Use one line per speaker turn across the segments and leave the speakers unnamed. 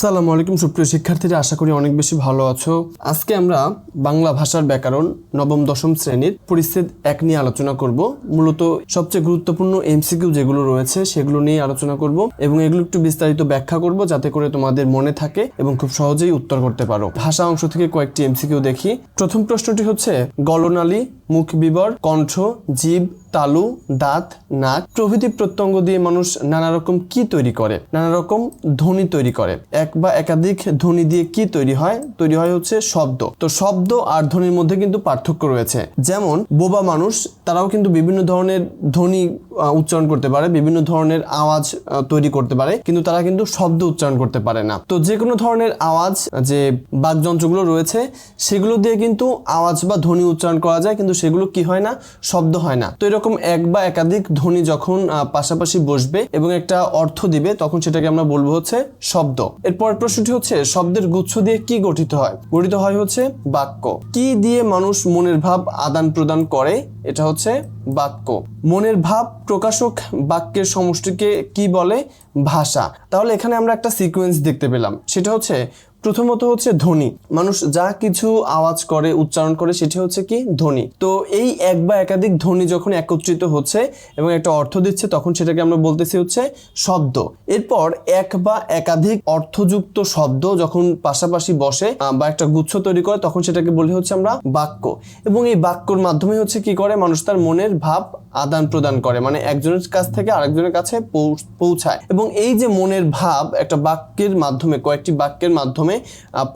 সালামু আলাইকুম, সুপ্রিয় শিক্ষার্থীরা, আশা করি অনেক বেশি ভালো আছো। আজকে আমরা বাংলা ভাষার ব্যাকরণ নবম, দশম শ্রেণির পরিচ্ছেদ এক নিয়ে আলোচনা করব। মূলত সবচেয়ে গুরুত্বপূর্ণ এমসিকিউ যেগুলো রয়েছে, সেগুলো নিয়ে আলোচনা করব এবং এগুলো একটু বিস্তারিত ব্যাখ্যা করব যাতে করে তোমাদের মনে থাকে এবং খুব সহজেই উত্তর করতে পারো। ভাষা অংশ থেকে কয়েকটি এমসিকিউ দেখি। প্রথম প্রশ্নটি হচ্ছে, গলনালী, মুখ বিবর, কণ্ঠ, জীব, তালু, দাঁত, নাক প্রভৃতি প্রত্যঙ্গ দিয়ে মানুষ নানা রকম কি তৈরি করে? নানা রকম ধ্বনি তৈরি করে। এক বা একাধিক ধ্বনি দিয়ে কি তৈরি হয়? তৈরি হয় হচ্ছে শব্দ। তো শব্দ আর ধ্বনির মধ্যে কিন্তু পার্থক্য রয়েছে। যেমন, বোবা মানুষ, তারাও কিন্তু বিভিন্ন ধরনের ধ্বনি উচ্চারণ করতে পারে, বিভিন্ন ধরনের আওয়াজ তৈরি করতে পারে, কিন্তু তারা কিন্তু শব্দ উচ্চারণ করতে পারে না। তো যে কোনো ধরনের আওয়াজ, যে বাকযন্ত্রগুলো রয়েছে, সেগুলো দিয়ে কিন্তু আওয়াজ বা ধ্বনি উচ্চারণ করা যায়, কিন্তু সেগুলো কি হয় না? শব্দ হয় না। তো এরকম এক বা একাধিক ধ্বনি যখন পাশাপাশি বসবে এবং একটা অর্থ দিবে, তখন সেটাকে আমরা বলব হচ্ছে শব্দ। এরপর প্রশ্নটি হচ্ছে, শব্দের গুচ্ছ দিয়ে কি গঠিত হয়? গঠিত হয় হচ্ছে বাক্য। কি দিয়ে মানুষ মনের ভাব আদান প্রদান করে? এটা হচ্ছে বাক্য। মনের ভাব প্রকাশক বাক্যের সমষ্টিকে কি বলে? ভাষা। তাহলে এখানে আমরা একটা সিকোয়েন্স দেখতে পেলাম। সেটা হচ্ছে প্রথমত হচ্ছে ধ্বনি। মানুষ যা কিছু আওয়াজ করে, উচ্চারণ করে, সেটি হচ্ছে কি? ধ্বনি। তো এই এক বা একাধিক ধ্বনি যখন একত্রিত হচ্ছে এবং একটা অর্থ দিচ্ছে, তখন সেটাকে আমরা বলতেছি হচ্ছে শব্দ। এরপর এক বা একাধিক অর্থযুক্ত শব্দ যখন পাশাপাশি বসে বা একটা গুচ্ছ তৈরি করে, তখন সেটাকে বলি হচ্ছে আমরা বাক্য। এবং এই বাক্যর মাধ্যমে হচ্ছে কি করে? মানুষ তার মনের ভাব আদান প্রদান করে মানে একজনের কাছ থেকে আরেকজনের কাছে পৌঁছায়। এবং এই যে মনের ভাব একটা বাক্যের মাধ্যমে, কয়েকটি বাক্যের মাধ্যমে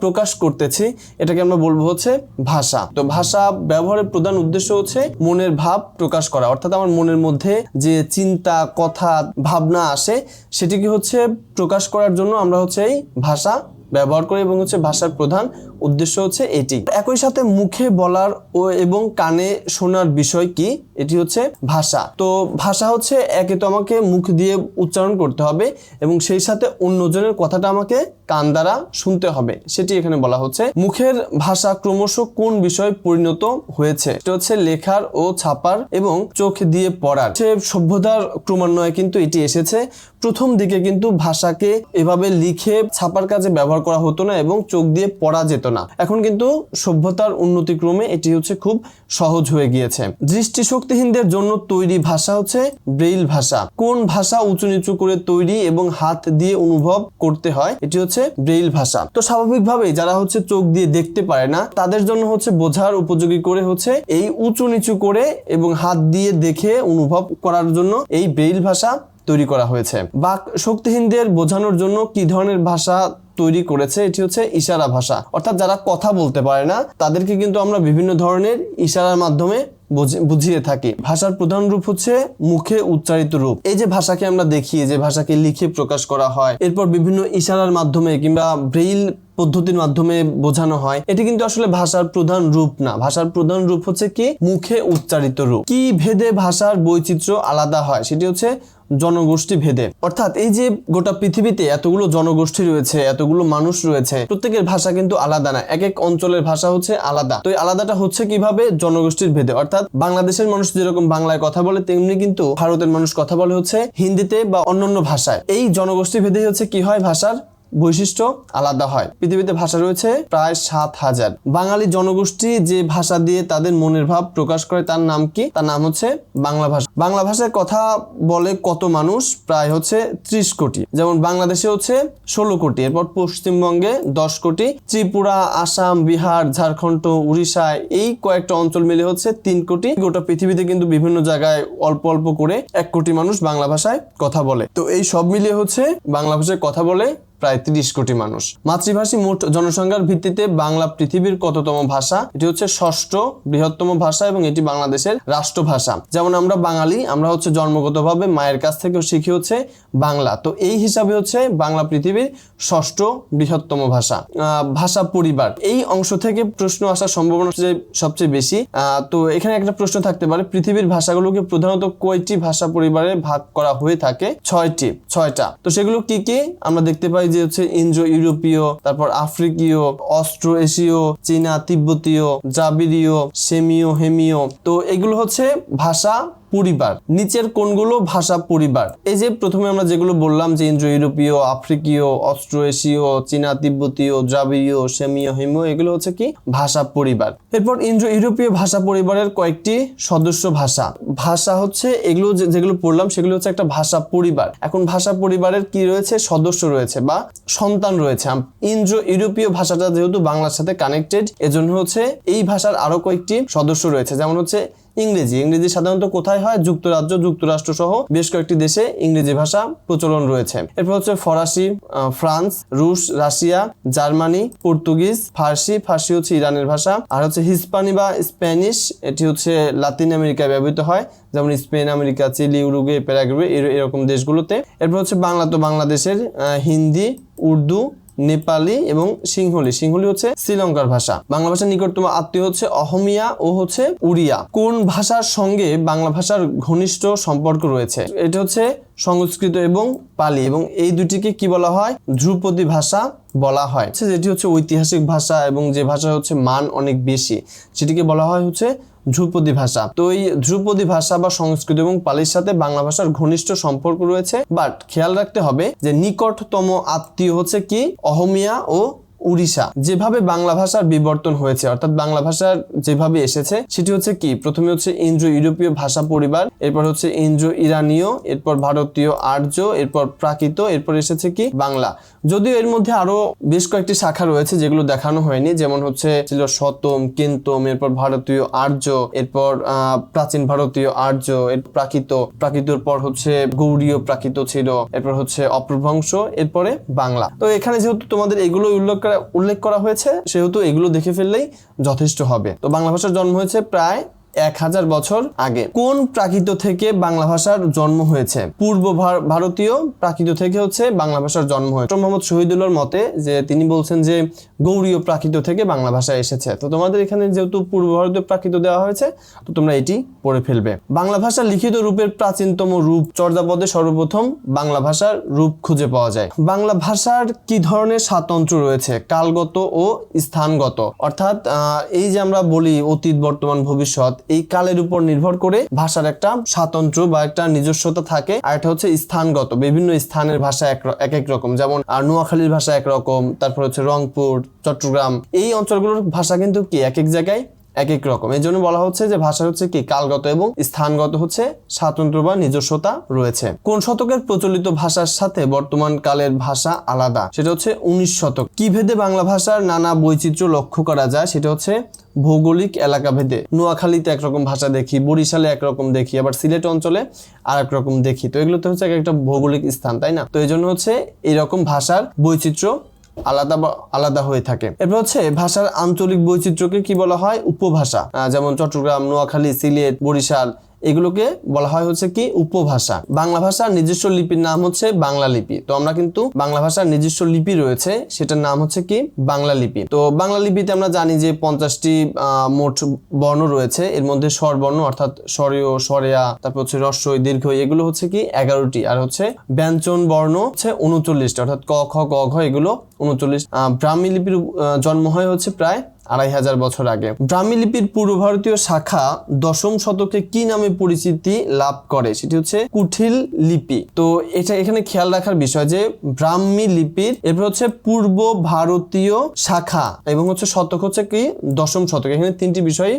প্রকাশ করতেছি, এটাকে আমরা বলব হচ্ছে ভাষা। তো ভাষা ব্যবহারের প্রধান উদ্দেশ্য হচ্ছে মনের ভাব প্রকাশ করা। অর্থাৎ আমার মনের মধ্যে যে চিন্তা, কথা, ভাবনা আসে, সেটিকে হচ্ছে প্রকাশ করার জন্য আমরা হচ্ছে এই ভাষা ব্যবহার করি এবং হচ্ছে ভাষার প্রধান উদ্দেশ্য হচ্ছে এটি। একই সাথে মুখে বলার ও এবং কানে শোনার বিষয় কি? এটি হচ্ছে ভাষা। তো ভাষা হচ্ছে একে তো আমাকে মুখ দিয়ে উচ্চারণ করতে হবে এবং সেই সাথে অন্যজনের কথাটা আমাকে কান দ্বারা শুনতে হবে। সেটি এখানে বলা হচ্ছে। মুখের ভাষা ক্রমশ কোন বিষয়ে পরিণত হয়েছে? এটা হচ্ছে লেখার ও ছাপার এবং চোখ দিয়ে পড়ার। সে সভ্যতার ক্রমান্বয়ে কিন্তু এটি এসেছে। প্রথম দিকে কিন্তু ভাষাকে এভাবে লিখে ছাপার কাজে ব্যবহার করা হতো না এবং চোখ দিয়ে পড়া যেত না। এখন কিন্তু সভ্যতার উন্নতিক্রমে এটি হচ্ছে খুব সহজ হয়ে গিয়েছে। দৃষ্টিশক্তিহীনদের জন্য তৈরি ভাষা হচ্ছে ব্রেইল ভাষা। কোন ভাষা উঁচু নিচু করে তৈরি এবং হাত দিয়ে অনুভব করতে হয়, এটি হচ্ছে ব্রেইল ভাষা। তো স্বাভাবিকভাবেই যারা হচ্ছে চোখ দিয়ে দেখতে পারে না, তাদের জন্য হচ্ছে বোঝার উপযোগী করে হচ্ছে এই উঁচু নিচু করে এবং হাত দিয়ে দেখে অনুভব করার জন্য এই ব্রেইল ভাষা তৈরি করা হয়েছে। বাক শক্তিহীনদের বোঝানোর জন্য কি ধরনের ভাষা তৈরি করেছে, এটি হচ্ছে ইশারা ভাষা। অর্থাৎ যারা কথা বলতে পারে না, তাদেরকে কিন্তু আমরা বিভিন্ন ধরনের ইশারার মাধ্যমে বুঝিয়ে থাকি। ভাষার প্রধান রূপ হচ্ছে মুখে উচ্চারিত রূপ। এই যে ভাষাকে আমরা দেখি যে ভাষাকে লিখে প্রকাশ করা হয়, এরপর বিভিন্ন ইশারার মাধ্যমে কিংবা ব্রেইল পদ্ধতির মাধ্যমে বোঝানো হয়, এটি কিন্তু আসলে ভাষার প্রধান রূপ না। ভাষার প্রধান রূপ হচ্ছে কি? মুখে উচ্চারিত রূপ। কি ভেদে ভাষার বৈচিত্র্য আলাদা হয়? সেটি হচ্ছে জনগোষ্ঠী ভেদে। অর্থাৎ এই যে গোটা পৃথিবীতে এতগুলো জনগোষ্ঠী রয়েছে, এতগুলো মানুষ রয়েছে। প্রত্যেকের ভাষা কিন্তু আলাদা না, এক এক অঞ্চলের ভাষা হচ্ছে আলাদা। তো আলাদাটা হচ্ছে কীভাবে? জনগোষ্ঠীর ভেদে। অর্থাৎ বাংলাদেশের মানুষ যেরকম বাংলায় কথা বলে, তেমনি কিন্তু ভারতের মানুষ কথা বলে হচ্ছে হিন্দিতে বা অন্যান্য ভাষায়। এই জনগোষ্ঠী ভেদে হচ্ছে কি হয় ভাষার বৈশিষ্ট্য আলাদা হয়। পৃথিবীতে ভাষা রয়েছে প্রায় সাত হাজার। বাঙালি জনগোষ্ঠী যে ভাষা দিয়ে তাদের মনের ভাব প্রকাশ করে তার নাম কি? তার নাম হচ্ছে বাংলা ভাষা। বাংলা ভাষায় কথা বলে কত মানুষ? প্রায় হচ্ছে ত্রিশ কোটি। যেমন বাংলাদেশে হচ্ছে ষোলো কোটি। এরপর পশ্চিমবঙ্গে দশ কোটি। ত্রিপুরা, আসাম, বিহার, ঝাড়খণ্ড, উড়িষ্যা এই কয়েকটা অঞ্চল মিলে হচ্ছে তিন কোটি। গোটা পৃথিবীতে কিন্তু বিভিন্ন জায়গায় অল্প অল্প করে এক কোটি মানুষ বাংলা ভাষায় কথা বলে। তো এই সব মিলিয়ে হচ্ছে বাংলা ভাষায় কথা বলে প্রায় তিরিশ কোটি মানুষ। মাতৃভাষী মোট জনসংখ্যার ভিত্তিতে বাংলা পৃথিবীর কততম ভাষা? এটি হচ্ছে ষষ্ঠ বৃহত্তম ভাষা এবং এটি বাংলাদেশের রাষ্ট্রভাষা। যেমন আমরা বাঙালি, আমরা হচ্ছে জন্মগতভাবে মায়ের কাছ থেকেও শিখি হচ্ছে বাংলা। তো এই হিসাবে হচ্ছে বাংলা পৃথিবীর ষষ্ঠ বৃহত্তম ভাষা। ভাষা পরিবার। এই অংশ থেকে প্রশ্ন আসার সম্ভাবনা সবচেয়ে বেশি। তো এখানে একটা প্রশ্ন থাকতে পারে, পৃথিবীর ভাষাগুলোকে প্রধানত কয়টি ভাষা পরিবারে ভাগ করা হয়ে থাকে? ছয়টি, ছয়টা। তো সেগুলো কি কি? আমরা দেখতে পাই যে হচ্ছে ইন্দ্রো ইউরোপীয় তারপর আফ্রিকীয় অস্ট্রো এশীয় চীনা তিব্বতীয় জাবিরীয় সেমীয়, হেমীয়। তো এগুলো হচ্ছে ভাষা পরিবার, নিচের কোনগুলো ভাষা পরিবার। এই যে প্রথমে আমরা যেগুলো বললাম যে ইন্দ্রো ইউরোপীয় আফ্রিকীয় অস্ট্রো এশীয় চীনা তিব্বতীয়, দ্রাবিড়ীয়, সেমীয়, হিমীয়, এগুলো হচ্ছে কি? ভাষা পরিবার। এরপর ইন্দ্রো ইউরোপীয় ভাষা পরিবারের কয়েকটি সদস্য ভাষা। ভাষা হচ্ছে এগুলো যেগুলো পড়লাম সেগুলো হচ্ছে একটা ভাষা পরিবার। এখন ভাষা পরিবারের কি রয়েছে? সদস্য রয়েছে বা সন্তান রয়েছে। ইন্দ্রো ইউরোপীয় ভাষাটা যেহেতু বাংলার সাথে কানেক্টেড এজন্য হচ্ছে এই ভাষার আরও কয়েকটি সদস্য রয়েছে। যেমন হচ্ছে ইংরেজি। ইংরেজি সাধারণত কোথায় হয়? যুক্তরাজ্য, যুক্তরাষ্ট্র সহ বেশ কয়েকটি দেশে ইংরেজি ভাষা প্রচলন রয়েছে। এরপর হচ্ছে ফরাসি ফ্রান্স, রুশ, রাশিয়া, জার্মানি, পর্তুগিজ, ফার্সি। ফার্সি হচ্ছে ইরানের ভাষা। আর হচ্ছে হিসপানি বা স্প্যানিশ, এটি হচ্ছে লাতিন আমেরিকায় ব্যবহৃত হয়। যেমন Spain, America, Chile, Uruguay, Paraguay এরকম দেশগুলোতে। এরপর হচ্ছে বাংলা। তো বাংলাদেশের হিন্দি, উর্দু নেপালি এবং সিংহলি। সিংহলি হচ্ছে শ্রীলঙ্কার ভাষা। বাংলা ভাষার নিকটতম আত্মীয় হচ্ছে অহমিয়া ও হচ্ছে উড়িয়া। কোন ভাষার সঙ্গে বাংলা ভাষার ঘনিষ্ঠ সম্পর্ক রয়েছে? এটা হচ্ছে সংস্কৃত এবং পালি এবং এই দুটিকে কি বলা হয়? ধ্রুপদী ভাষা বলা হয়। হচ্ছে যেটি হচ্ছে ঐতিহাসিক ভাষা এবং যে ভাষা হচ্ছে মান অনেক বেশি। সেটিকে বলা হয় হচ্ছে ধ্রুপদী ভাষা। তো এই ধ্রুপদী ভাষা বা সংস্কৃত এবং পালির সাথে বাংলা ভাষার ঘনিষ্ঠ সম্পর্ক রয়েছে। বাট খেয়াল রাখতে হবে যে নিকটতম আত্মীয় হচ্ছে কি? অহমিয়া ও উড়িষ্যা। যেভাবে বাংলা ভাষার বিবর্তন হয়েছে, অর্থাৎ বাংলা ভাষার যেভাবে এসেছে, সেটি হচ্ছে কি? প্রথমে হচ্ছে ইন্দ্র ইউরোপীয় ভাষা পরিবার, এরপর হচ্ছে ইন্দ্র ইরানীয় এরপর ভারতীয় আর্য, এরপর প্রাকৃত, এরপর এসেছে কি? বাংলা। যদিও এর মধ্যে আরও বেশ কয়েকটি শাখা রয়েছে যেগুলো দেখানো হয়নি, যেমন হচ্ছে ছিল শতম কিন্তম, এরপর ভারতীয় আর্য, এরপর প্রাচীন ভারতীয় আর্য, এর প্রাকৃত, প্রাকৃতর পর হচ্ছে গৌড়ীয় প্রাকৃত ছিল, এরপর হচ্ছে অপ্রভ্রংশ এরপরে বাংলা। তো এখানে যেহেতু তোমাদের এগুলো উল্লেখ উল্লেখ করা হয়েছে, সেহেতু এগুলো দেখে ফেললেই যথেষ্ট হবে। তো বাংলা ভাষার জন্ম হয়েছে প্রায় এক হাজার বছর আগে। কোন প্রাকৃত থেকে বাংলা ভাষার জন্ম হয়েছে? পূর্ব ভার- ভারতীয় প্রাকৃত থেকে হচ্ছে বাংলা ভাষার জন্ম হয়েছে। মোহাম্মদ শহীদুল্লাহর মতে যে তিনি বলছেন যে গৌড়ীয় প্রাকৃত থেকে বাংলা ভাষা এসেছে। তো তোমাদের এখানে যেহেতু পূর্ব ভারতীয় প্রাকৃত দেওয়া হয়েছে, তো তোমরা এটি পড়ে ফেলবে। বাংলা ভাষার লিখিত রূপের প্রাচীনতম রূপ চর্যাপদে সর্বপ্রথম বাংলা ভাষার রূপ খুঁজে পাওয়া যায়। বাংলা ভাষার কি ধরনের স্বাতন্ত্র্য রয়েছে? কালগত ও স্থানগত। অর্থাৎ এই যে আমরা বলি অতীত, বর্তমান, ভবিষ্যৎ এই কালের উপর নির্ভর করে ভাষার একটা স্বাতন্ত্র বা একটা নিজস্বতা থাকে। আর এটা হচ্ছে স্থানগত, বিভিন্ন স্থানের ভাষা এক এক রকম। যেমন নোয়াখালীর ভাষা একরকম তারপর হচ্ছে রংপুর, চট্টগ্রাম। এই অঞ্চলগুলোর ভাষা কিন্তু কি? এক এক জায়গায় এক এক রকম। এই জন্য বলা হচ্ছে যে ভাষা হচ্ছে কি? কালগত এবং স্থানগত হচ্ছে স্বাতন্ত্র বা নিজস্বতা রয়েছে। কোন শতকের প্রচলিত ভাষার সাথে বর্তমান কালের ভাষা আলাদা? সেটা হচ্ছে উনিশ শতক। কি ভেদে বাংলা ভাষার নানা বৈচিত্র্য লক্ষ্য করা যায়? সেটা হচ্ছে ভৌগোলিক এলাকা ভেদে নোয়াখালীতে একরকম ভাষা দেখি, বরিশালে একরকম দেখি, আবার সিলেট অঞ্চলে আর রকম দেখি। তো এগুলো তো হচ্ছে এক একটা ভৌগোলিক স্থান, তাই না? তো এই জন্য হচ্ছে এরকম ভাষার বৈচিত্র্য আলাদা আলাদা হয়ে থাকে। এরপর হচ্ছে ভাষার আঞ্চলিক বৈচিত্র্যকে কি বলা হয়? উপভাষা। যেমন চট্টগ্রাম, নোয়াখালী, সিলেট, বরিশাল এগুলোকে বলা হয় হচ্ছে কি উপভাষা। বাংলা ভাষার নিজস্ব লিপির নাম হচ্ছে বাংলা লিপি। তো আমরা কিন্তু বাংলা ভাষার নিজস্ব লিপি রয়েছে, সেটার নাম হচ্ছে কি বাংলা লিপি। তো বাংলা লিপিতে আমরা জানি যে পঞ্চাশটি মোট বর্ণ রয়েছে। এর মধ্যে স্বরবর্ণ অর্থাৎ স্বরীয়, স্বরেয়া, তারপর হচ্ছে রস্বই দীর্ঘ এগুলো হচ্ছে কি এগারোটি। আর হচ্ছে ব্যঞ্জন বর্ণ হচ্ছে উনচল্লিশটা। অর্থাৎ ক, খ, গ, ঘ, এগুলো উনচল্লিশ। ব্রাহ্মী লিপির জন্ম হয় হচ্ছে প্রায় আড়াই হাজার বছর আগে। ব্রাহ্মী লিপির পূর্ব ভারতীয় শাখা দশম শতকে কি নামে পরিচিতি লাভ করে? সেটি হচ্ছে কুঠিল লিপি। তো এটা এখানে খেয়াল রাখার বিষয় যে ব্রাহ্মী লিপির এরপর হচ্ছে পূর্ব ভারতীয় শাখা এবং হচ্ছে শতক হচ্ছে কি? দশম শতক। এখানে তিনটি বিষয়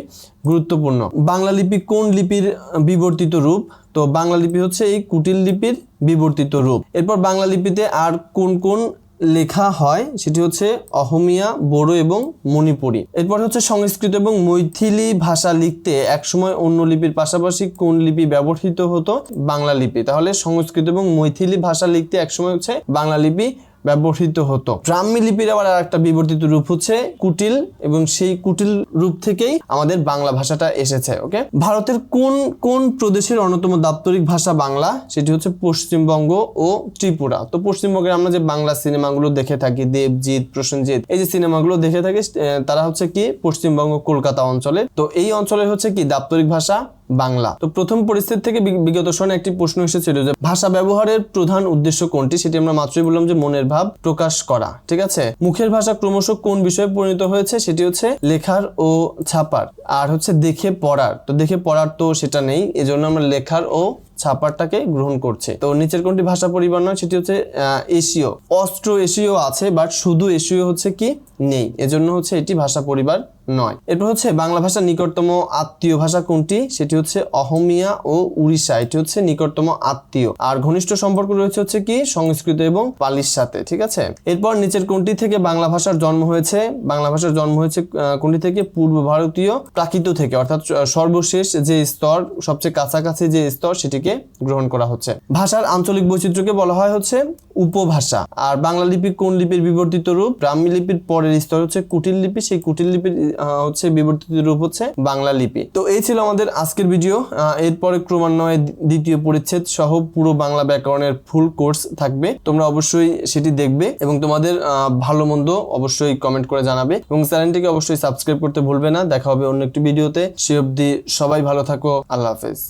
গুরুত্বপূর্ণ। বাংলা লিপি কোন লিপির বিবর্তিত রূপ? তো বাংলা লিপি হচ্ছে এই কুটিল লিপির বিবর্তিত রূপ। এরপর বাংলা লিপিতে আর কোন কোন লেখা হয় সেটি হচ্ছে অহমিয়া বড়ো এবং মণিপুরি। এরপর হচ্ছে সংস্কৃত এবং মৈথিলি ভাষা লিখতে একসময় অন্য লিপির পাশাপাশি কোন লিপি ব্যবহৃত হতো? বাংলা লিপি। তাহলে সংস্কৃত এবং মৈথিলি ভাষা লিখতে একসময় হচ্ছে বাংলা লিপি ব্যবহৃত হতো। ব্রাহ্মী লিপির আবার একটা বিবর্তিত রূপ হচ্ছে কুটিল এবং সেই কুটিল রূপ থেকেই আমাদের বাংলা ভাষাটা এসেছে ওকে ভারতের কোন কোন প্রদেশের অন্যতম দাপ্তরিক ভাষা বাংলা? সেটি হচ্ছে পশ্চিমবঙ্গ ও ত্রিপুরা। তো পশ্চিমবঙ্গে আমরা যে বাংলা সিনেমাগুলো দেখে থাকি, দেবজিৎ, প্রসেনজিৎ, এই যে সিনেমাগুলো দেখে থাকি তারা হচ্ছে কি পশ্চিমবঙ্গ কলকাতা অঞ্চলে তো এই অঞ্চলে হচ্ছে কি দাপ্তরিক ভাষা বাংলা। তো প্রথম পরিস্থিতি থেকে বিগত সনে একটি প্রশ্ন এসেছিল যে ভাষা ব্যবহারের প্রধান উদ্দেশ্য কোনটি? সেটি আমরা মাত্রই বললাম যে মনের ভাব প্রকাশ করা, ঠিক আছে? মুখের ভাষা ক্রমশ কোন বিষয়ে পরিণত হয়েছে? সেটি হচ্ছে লেখার ও ছাপার, আর হচ্ছে দেখে পড়ার। তো দেখে পড়ার তো সেটা নেই, এজন্য আমরা লেখার ও ছাপারটাকে গ্রহণ করছে। তো নিচের কোনটি ভাষা পরিবার নয়, সেটি হচ্ছে এশীয়। অস্ট্রো এশীয় আছে, বাট শুধু এশীয় হচ্ছে কি? নেই। এজন্য হচ্ছে এটি ভাষা পরিবার নয়। এরপর হচ্ছে বাংলা ভাষার নিকটতম আত্মীয় ভাষা কোনটি? সেটি হচ্ছে অহমিয়া ও উড়িষ্যা। এটি হচ্ছে নিকটতম আত্মীয়। আর ঘনিষ্ঠ সম্পর্ক রয়েছে হচ্ছে কি? সংস্কৃত এবং পালির সাথে, ঠিক আছে? এরপর নিচের কোনটি থেকে বাংলা ভাষার জন্ম হয়েছে? বাংলা ভাষার জন্ম হয়েছে কোনটি থেকে? পূর্ব ভারতীয়, প্রাকৃত থেকে, অর্থাৎ সর্বশেষ যে স্তর, সবচেয়ে কাছাকাছি যে স্তর, সেটিকে গ্রহণ করা হচ্ছে। ভাষার আঞ্চলিক বৈচিত্র্যকে বলা হয় হচ্ছে উপভাষা। আর বাংলা লিপি কোন লিপির বিবর্তিত রূপ? ব্রাহ্মী লিপির পরের স্তর হচ্ছে কুটিল লিপি। সেই কুটিল লিপির হচ্ছে বিবর্তিত রূপ হচ্ছে বাংলা লিপি। তো এই ছিল আমাদের আজকের ভিডিও। এরপরে ক্রমান্বয়ে দ্বিতীয় পরিচ্ছেদ সহ পুরো বাংলা ব্যাকরণের ফুল কোর্স থাকবে। তোমরা অবশ্যই সেটি দেখবে এবং তোমাদের ভালো মন্দ অবশ্যই কমেন্ট করে জানাবে। এবং চ্যানেলটিকে অবশ্যই সাবস্ক্রাইব করতে ভুলবে না। দেখা হবে অন্য একটি ভিডিওতে। সে অবধি সবাই ভালো থাকো। আল্লাহ হাফেজ।